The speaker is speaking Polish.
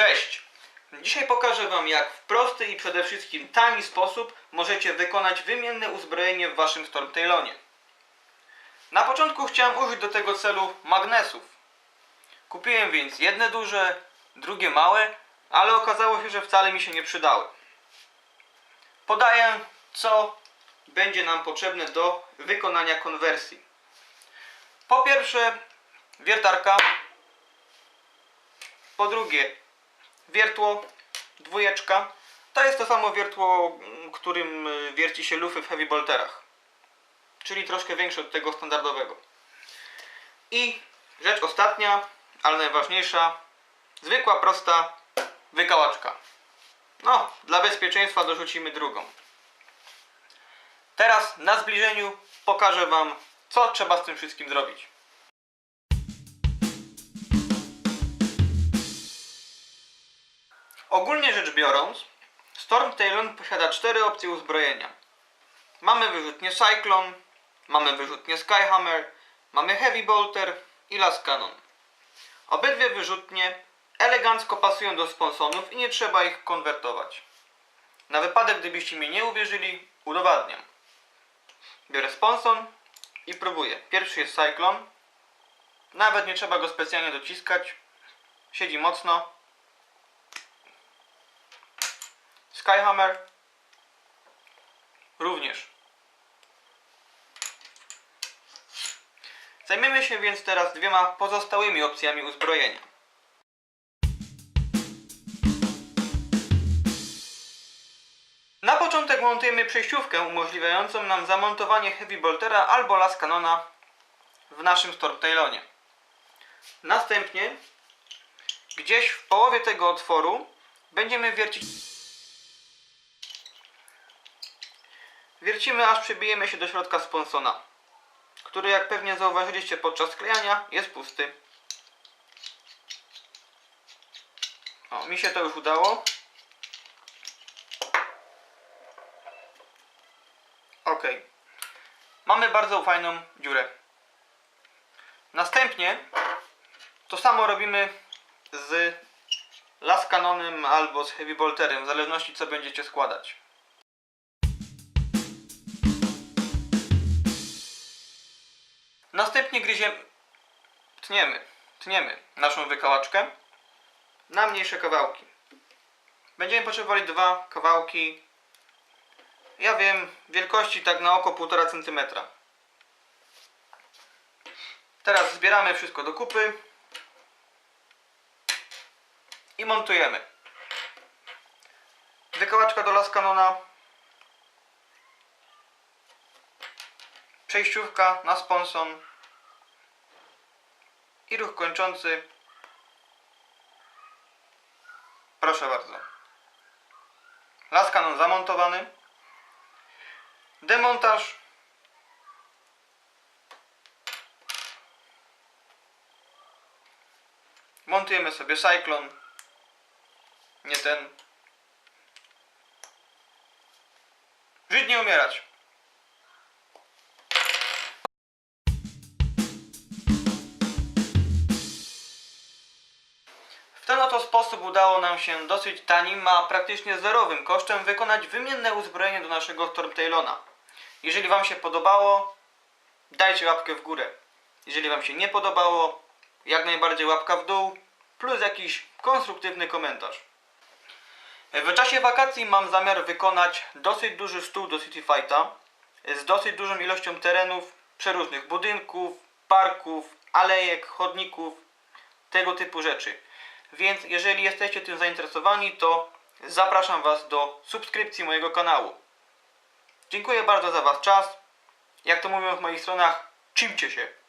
Cześć! Dzisiaj pokażę Wam jak w prosty i przede wszystkim tani sposób możecie wykonać wymienne uzbrojenie w Waszym Stormtailonie. Na początku chciałem użyć do tego celu magnesów. Kupiłem więc jedne duże, drugie małe, ale okazało się, że wcale mi się nie przydały. Podaję co będzie nam potrzebne do wykonania konwersji. Po pierwsze wiertarka, po drugie wiertło, dwójeczka. To jest to samo wiertło, m, którym y, wierci się lufy w heavy bolterach. Czyli troszkę większe od tego standardowego. I rzecz ostatnia, ale najważniejsza, zwykła, prosta wykałaczka. No, dla bezpieczeństwa dorzucimy drugą. Teraz na zbliżeniu pokażę Wam, co trzeba z tym wszystkim zrobić. Ogólnie rzecz biorąc, Stormtailon posiada cztery opcje uzbrojenia. Mamy wyrzutnię Cyclone, mamy wyrzutnię Skyhammer, mamy Heavy Bolter i Las Cannon. Obydwie wyrzutnie elegancko pasują do sponsonów i nie trzeba ich konwertować. Na wypadek gdybyście mi nie uwierzyli, udowadniam. Biorę sponson i próbuję. Pierwszy jest Cyclone. Nawet nie trzeba go specjalnie dociskać. Siedzi mocno. Skyhammer również. Zajmiemy się więc teraz dwiema pozostałymi opcjami uzbrojenia. Na początek montujemy przejściówkę umożliwiającą nam zamontowanie Heavy Boltera albo Las Canona w naszym Stormtailonie. Następnie gdzieś w połowie tego otworu będziemy wiercić Wiercimy aż przybijemy się do środka sponsona, który jak pewnie zauważyliście podczas sklejania jest pusty. O, mi się to już udało. Ok. Mamy bardzo fajną dziurę. Następnie to samo robimy z Las Canonem albo z Heavy Bolterem, w zależności co będziecie składać. Następnie gryziemy, tniemy, tniemy naszą wykałaczkę na mniejsze kawałki. Będziemy potrzebowali dwa kawałki, ja wiem, wielkości tak na oko 1,5 cm. Teraz zbieramy wszystko do kupy i montujemy. Wykałaczka do Las Canona przejściówka na sponson i ruch kończący. Proszę bardzo. Las kanon zamontowany. Demontaż. Montujemy sobie Cyclone. Nie ten. Żyć nie umierać. Ten oto sposób udało nam się dosyć tanim, a praktycznie zerowym kosztem wykonać wymienne uzbrojenie do naszego Stormtailona. Jeżeli Wam się podobało, dajcie łapkę w górę. Jeżeli Wam się nie podobało, jak najbardziej łapka w dół, plus jakiś konstruktywny komentarz. W czasie wakacji mam zamiar wykonać dosyć duży stół do City Fighta z dosyć dużą ilością terenów, przeróżnych budynków, parków, alejek, chodników, tego typu rzeczy. Więc jeżeli jesteście tym zainteresowani, to zapraszam Was do subskrypcji mojego kanału. Dziękuję bardzo za Wasz czas. Jak to mówią w moich stronach, czymcie się.